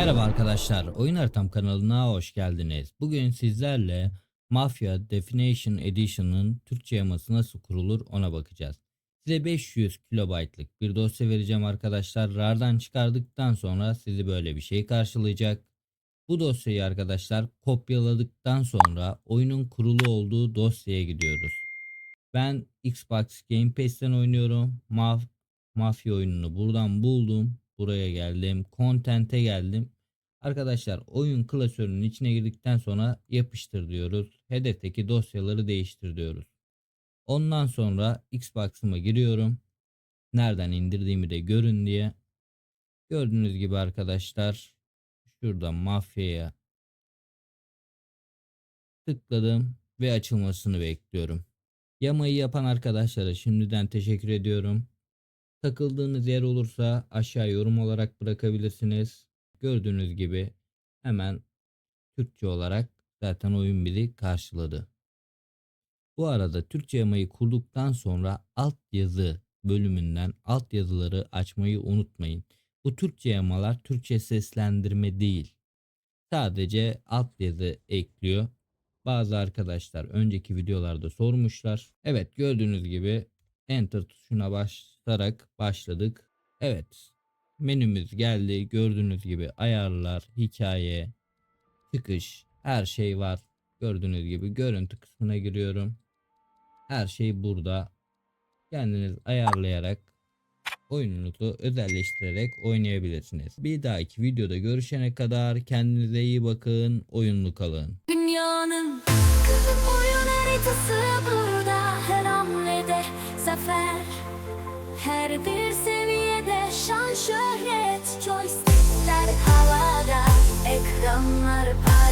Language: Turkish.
Merhaba arkadaşlar, Oyun Haritam kanalına hoş geldiniz. Bugün sizlerle Mafia Definition Edition'ın Türkçe yaması nasıl kurulur ona bakacağız. Size 500 kilobaytlık bir dosya vereceğim arkadaşlar. RAR'dan çıkardıktan sonra sizi böyle bir şey karşılayacak. Bu dosyayı arkadaşlar kopyaladıktan sonra oyunun kurulu olduğu dosyaya gidiyoruz. Ben Xbox Game Pass'ten oynuyorum. Maf Mafya oyununu buradan buldum. Buraya geldim. Content'e geldim. Arkadaşlar oyun klasörünün içine girdikten sonra yapıştır diyoruz. Hedefteki dosyaları değiştir diyoruz. Ondan sonra Xbox'ıma giriyorum. Nereden indirdiğimi de görün diye. Gördüğünüz gibi arkadaşlar şurada mafyaya tıkladım ve açılmasını bekliyorum. Yamayı yapan arkadaşlara şimdiden teşekkür ediyorum. Takıldığınız yer olursa aşağı yorum olarak bırakabilirsiniz. Gördüğünüz gibi hemen Türkçe olarak zaten oyun bizi karşıladı. Bu arada Türkçe yamayı kurduktan sonra alt yazı bölümünden alt yazıları açmayı unutmayın. Bu Türkçe yamalar Türkçe seslendirme değil. Sadece alt yazı ekliyor. Bazı arkadaşlar önceki videolarda sormuşlar. Evet gördüğünüz gibi Enter tuşuna basarak başladık. Evet menümüz geldi. Gördüğünüz gibi ayarlar, hikaye, çıkış her şey var. Gördüğünüz gibi görüntü kısmına giriyorum. Her şey burada. Kendiniz ayarlayarak oyununuzu özelleştirerek oynayabilirsiniz. Bir dahaki videoda görüşene kadar kendinize iyi bakın, oyunlu kalın. Dünyanın oyun haritası Her bir seviyede şan şöhret Joystickler havada Ekranlar parlak